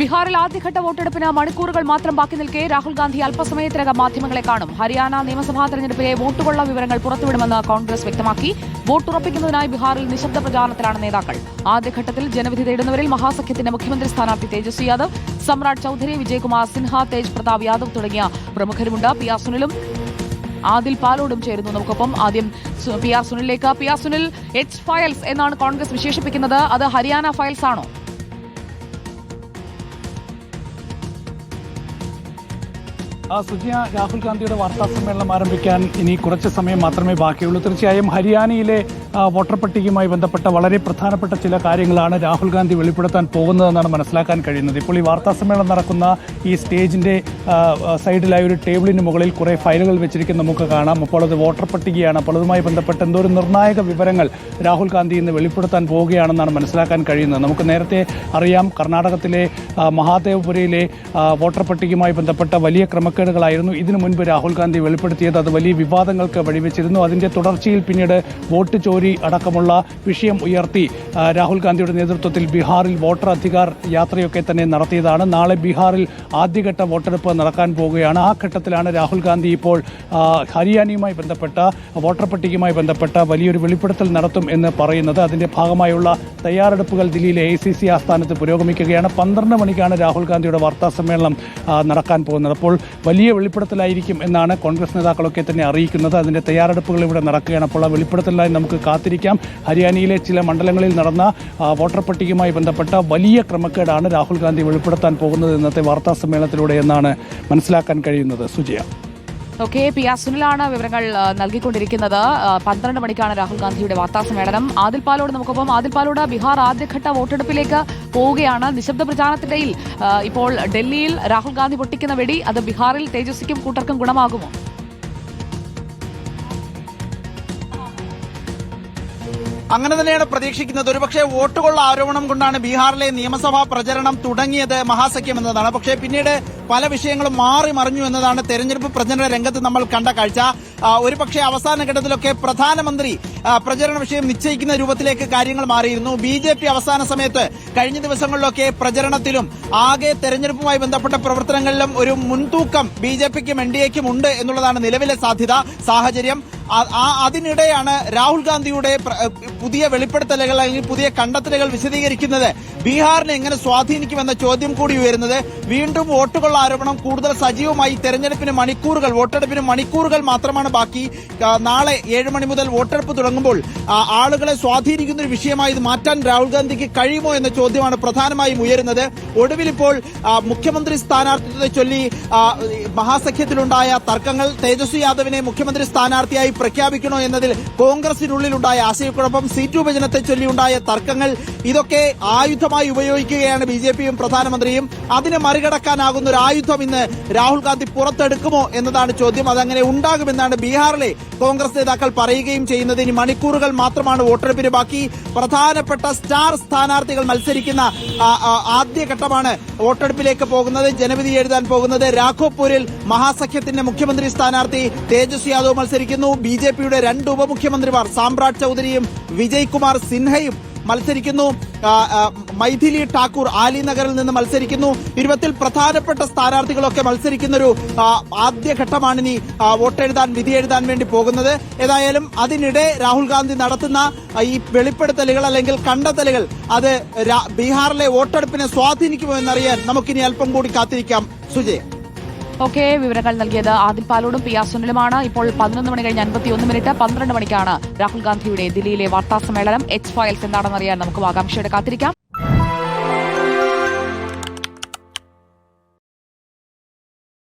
ബീഹാറിൽ ആദ്യഘട്ട വോട്ടെടുപ്പിന് മണിക്കൂറുകൾ മാത്രം ബാക്കി നിൽക്കെ രാഹുൽ ഗാന്ധി അല്പസമയത്തിനകം മാധ്യമങ്ങളെ കാണും. ഹരിയാന നിയമസഭാ തെരഞ്ഞെടുപ്പിലെ വോട്ടുകൊള്ള വിവരങ്ങൾ പുറത്തുവിടുമെന്ന് കോൺഗ്രസ് വ്യക്തമാക്കി. വോട്ടുറപ്പിക്കുന്നതിനായി ബീഹാറിൽ നിശബ്ദ പ്രചാരണത്തിലാണ് നേതാക്കൾ. ആദ്യഘട്ടത്തിൽ ജനവിധി തേടുന്നവരിൽ മഹാസഖ്യത്തിന്റെ മുഖ്യമന്ത്രി സ്ഥാനാർത്ഥി തേജസ്വി യാദവ് സമ്രാട് ചൌധരി വിജയകുമാർ സിൻഹ തേജ് പ്രതാപ് യാദവ് തുടങ്ങിയ പ്രമുഖരുമുണ്ട്. പി ആർ സുനിലും ആദിൽ പാലോടും ചേരുന്നു. നമുക്കൊപ്പം ആദ്യം P R സുനിലേക്ക് P R Sunil H files എന്നാണ് കോൺഗ്രസ് വിശേഷിപ്പിക്കുന്നത്. അത് ഹരിയാന ഫയൽസ് ആണോ? സുജിയ രാഹുൽ ഗാന്ധിയുടെ വാർത്താ സമ്മേളനം ആരംഭിക്കാൻ ഇനി കുറച്ച് സമയം മാത്രമേ ബാക്കിയുള്ളൂ. തീർച്ചയായും ഹരിയാനയിലെ വോട്ടർ പട്ടികയുമായി ബന്ധപ്പെട്ട വളരെ പ്രധാനപ്പെട്ട ചില കാര്യങ്ങളാണ് രാഹുൽ ഗാന്ധി വെളിപ്പെടുത്താൻ പോകുന്നതെന്നാണ് മനസ്സിലാക്കാൻ കഴിയുന്നത്. ഇപ്പോൾ ഈ വാർത്താ സമ്മേളനം നടക്കുന്ന ഈ സ്റ്റേജിന്റെ സൈഡിലായി ഒരു ടേബിളിന് മുകളിൽ കുറേ ഫയലുകൾ വെച്ചിരിക്കുന്ന നമുക്ക് കാണാം. അപ്പോൾ അത് വോട്ടർ പട്ടികയാണ്. അപ്പോൾ അതുമായി ബന്ധപ്പെട്ട എന്തോ ഒരു നിർണായക വിവരങ്ങൾ രാഹുൽ ഗാന്ധി ഇന്ന് വെളിപ്പെടുത്താൻ പോവുകയാണെന്നാണ് മനസ്സിലാക്കാൻ കഴിയുന്നത്. നമുക്ക് നേരത്തെ അറിയാം കർണാടകത്തിലെ മഹാദേവപുരയിലെ വോട്ടർ പട്ടികയുമായി ബന്ധപ്പെട്ട വലിയ ക്രമക്കേടുകളായിരുന്നു ഇതിനു മുൻപ് രാഹുൽ ഗാന്ധി വെളിപ്പെടുത്തിയത്. അത് വലിയ വിവാദങ്ങൾക്ക് വഴിവെച്ചിരുന്നു. അതിന്റെ തുടർച്ചയിൽ പിന്നീട് വോട്ട് ചോരി അടക്കമുള്ള വിഷയം ഉയർത്തി. രാഹുൽ ഗാന്ധിയുടെ നേതൃത്വത്തിൽ ബീഹാറിൽ വോട്ടർ അധികാർ യാത്രയൊക്കെ തന്നെ നടത്തിയതാണ്. നാളെ ബീഹാറിൽ ആദ്യഘട്ട വോട്ടെടുപ്പ് നടക്കാൻ പോവുകയാണ്. ആ ഘട്ടത്തിലാണ് രാഹുൽ ഗാന്ധി ഇപ്പോൾ ഹരിയാനയുമായി ബന്ധപ്പെട്ട വോട്ടർ പട്ടികയുമായി ബന്ധപ്പെട്ട വലിയൊരു വെളിപ്പെടുത്തൽ നടത്തും എന്ന് പറയുന്നത്. അതിന്റെ ഭാഗമായുള്ള തയ്യാറെടുപ്പുകൾ ദില്ലിയിലെ എ സി സി ആസ്ഥാനത്ത് പുരോഗമിക്കുകയാണ്. പന്ത്രണ്ട് മണിക്കാണ് രാഹുൽ ഗാന്ധിയുടെ വാർത്താ സമ്മേളനം നടക്കാൻ പോകുന്നത്. അപ്പോൾ വലിയ വെളിപ്പെടുത്തലായിരിക്കും എന്നാണ് കോൺഗ്രസ് നേതാക്കളൊക്കെ തന്നെ അറിയിക്കുന്നത്. അതിന്റെ തയ്യാറെടുപ്പുകൾ ഇവിടെ നടക്കുകയാണ്. അപ്പോൾ ആ വെളിപ്പെടുത്തലായി നമുക്ക് കാത്തിരിക്കാം. ഹരിയാനയിലെ ചില മണ്ഡലങ്ങളിൽ നടന്ന വോട്ടർ പട്ടികയുമായി ബന്ധപ്പെട്ട വലിയ ക്രമക്കേടാണ് രാഹുൽ ഗാന്ധി വെളിപ്പെടുത്താൻ പോകുന്നത് ഇന്നത്തെ വാർത്താ സമ്മേളനത്തിലൂടെ എന്നാണ് മനസ്സിലാക്കാൻ കഴിയുന്നത്. സുജയ. ഓക്കെ പി ആർ സുനിലാണ് വിവരങ്ങൾ നൽകിക്കൊണ്ടിരിക്കുന്നത്. പന്ത്രണ്ട് മണിക്കാണ് രാഹുൽ ഗാന്ധിയുടെ വാർത്താ സമ്മേളനം. ആദിൽ പാലോട് നമുക്കൊപ്പം. ആദിൽ പാലോട് ബീഹാർ ആദ്യഘട്ട വോട്ടെടുപ്പിലേക്ക് പോവുകയാണ്. നിശബ്ദ പ്രചാരണത്തിനിടയിൽ ഇപ്പോൾ ഡൽഹിയിൽ രാഹുൽ ഗാന്ധി പൊട്ടിക്കുന്ന വെടി അത് ബീഹാറിൽ തേജസ്വിക്കും കൂട്ടർക്കും ഗുണമാകുമോ? അങ്ങനെ തന്നെയാണ് പ്രതീക്ഷിക്കുന്നത്. ഒരുപക്ഷെ വോട്ടുകൊള്ള ആരോപണം കൊണ്ടാണ് ബീഹാറിലെ നിയമസഭാ പ്രചരണം തുടങ്ങിയത് മഹാസഖ്യം എന്നതാണ്. പക്ഷേ പിന്നീട് പല വിഷയങ്ങളും മാറി മറിഞ്ഞു എന്നതാണ് തെരഞ്ഞെടുപ്പ് പ്രചരണ രംഗത്ത് നമ്മൾ കണ്ട കാഴ്ച. ഒരുപക്ഷെ അവസാന ഘട്ടത്തിലൊക്കെ പ്രധാനമന്ത്രി പ്രചരണ വിഷയം നിശ്ചയിക്കുന്ന രൂപത്തിലേക്ക് കാര്യങ്ങൾ മാറിയിരുന്നു. ബി ജെ പി അവസാന സമയത്ത് കഴിഞ്ഞ ദിവസങ്ങളിലൊക്കെ പ്രചരണത്തിലും ആകെ തെരഞ്ഞെടുപ്പുമായി ബന്ധപ്പെട്ട പ്രവർത്തനങ്ങളിലും ഒരു മുൻതൂക്കം ബി ജെ പിക്കും എൻ ഡി എക്കും ഉണ്ട് എന്നുള്ളതാണ് നിലവിലെ സാധ്യത സാഹചര്യം. അതിനിടെയാണ് രാഹുൽ ഗാന്ധിയുടെ പുതിയ വെളിപ്പെടുത്തലുകൾ അല്ലെങ്കിൽ പുതിയ കണ്ടെത്തലുകൾ വിശദീകരിക്കുന്നത്. ബീഹാറിനെ എങ്ങനെ സ്വാധീനിക്കുമെന്ന ചോദ്യം കൂടി ഉയരുന്നത്. വീണ്ടും വോട്ടുകൾ ആരോപണം കൂടുതൽ സജീവമായി തെരഞ്ഞെടുപ്പിന് മണിക്കൂറുകൾ വോട്ടെടുപ്പിന് മണിക്കൂറുകൾ മാത്രമാണ് ബാക്കി. നാളെ ഏഴ് മണി മുതൽ വോട്ടെടുപ്പ് തുടങ്ങുമ്പോൾ ആളുകളെ സ്വാധീനിക്കുന്ന ഒരു വിഷയമായി ഇത് മാറ്റാൻ രാഹുൽ ഗാന്ധിക്ക് കഴിയുമോ എന്ന ചോദ്യമാണ് പ്രധാനമായും ഉയരുന്നത്. ഒടുവിൽ ഇപ്പോൾ മുഖ്യമന്ത്രി സ്ഥാനാർത്ഥിത്വത്തെ ചൊല്ലി മഹാസഖ്യത്തിലുണ്ടായ തർക്കങ്ങൾ തേജസ്വി യാദവിനെ മുഖ്യമന്ത്രി സ്ഥാനാർത്ഥിയായി പ്രഖ്യാപിക്കണോ എന്നതിൽ കോൺഗ്രസിനുള്ളിലുണ്ടായ ആശയക്കുഴപ്പം സീറ്റ് വിഭജനത്തെ ചൊല്ലിയുണ്ടായ തർക്കങ്ങൾ ഇതൊക്കെ ആയുധമായി ഉപയോഗിക്കുകയാണ് ബി ജെ പിയും പ്രധാനമന്ത്രിയും. അതിനെ മറികടക്കാനാകുന്ന ഒരു ആയുധം ഇന്ന് രാഹുൽ ഗാന്ധി പുറത്തെടുക്കുമോ എന്നതാണ് ചോദ്യം. അതങ്ങനെ ഉണ്ടാകുമെന്നാണ് ബീഹാറിലെ കോൺഗ്രസ് നേതാക്കൾ പറയുകയും ചെയ്യുന്നത്. ഇനി മണിക്കൂറുകൾ മാത്രമാണ് വോട്ടെടുപ്പിന് ബാക്കി. പ്രധാനപ്പെട്ട സ്റ്റാർ സ്ഥാനാർത്ഥികൾ മത്സരിക്കുന്ന ആദ്യഘട്ടമാണ് വോട്ടെടുപ്പിലേക്ക് പോകുന്നത്. ജനവിധി എഴുതാൻ പോകുന്നത് രാഘോപൂരിൽ മഹാസഖ്യത്തിന്റെ മുഖ്യമന്ത്രി സ്ഥാനാർത്ഥി തേജസ്വി യാദവ് മത്സരിക്കുന്നു. ബി രണ്ട് ഉപമുഖ്യമന്ത്രിമാർ സാമ്രാട് ചൌധരിയും വിജയ്കുമാർ സിൻഹയും മത്സരിക്കുന്നു. മൈഥിലി ഠാക്കൂർ ആലി നഗറിൽ നിന്ന് മത്സരിക്കുന്നു. ഇരുപത്തിൽ പ്രധാനപ്പെട്ട സ്ഥാനാർത്ഥികളൊക്കെ മത്സരിക്കുന്ന ഒരു ആദ്യഘട്ടമാണ് ഇനി വോട്ടെഴുതാൻ വിധി എഴുതാൻ വേണ്ടി പോകുന്നത്. ഏതായാലും അതിനിടെ രാഹുൽ ഗാന്ധി നടത്തുന്ന ഈ വെളിപ്പെടുത്തലുകൾ അല്ലെങ്കിൽ കണ്ടെത്തലുകൾ അത് ബീഹാറിലെ വോട്ടെടുപ്പിനെ സ്വാധീനിക്കുമോ എന്നറിയാൻ നമുക്കിനി അല്പം കൂടി കാത്തിരിക്കാം. സുജയ്. ഓക്കെ വിവരങ്ങൾ നൽകിയത്. ആദിൽ പാലോടും പി ആർ സുനിലുമാണ്. ഇപ്പോൾ പതിനൊന്ന് മണി കഴിഞ്ഞ് അൻപത്തിയൊന്ന് മിനിറ്റ് പന്ത്രണ്ട് മണിക്കാണ് രാഹുൽ ഗാന്ധിയുടെ ദില്ലിയിലെ വാർത്താ സമ്മേളനം. എച്ച് ഫയൽസ് എന്താണെന്നറിയാൻ നമുക്ക് ആകാംക്ഷയോടെ കാത്തിരിക്കാം.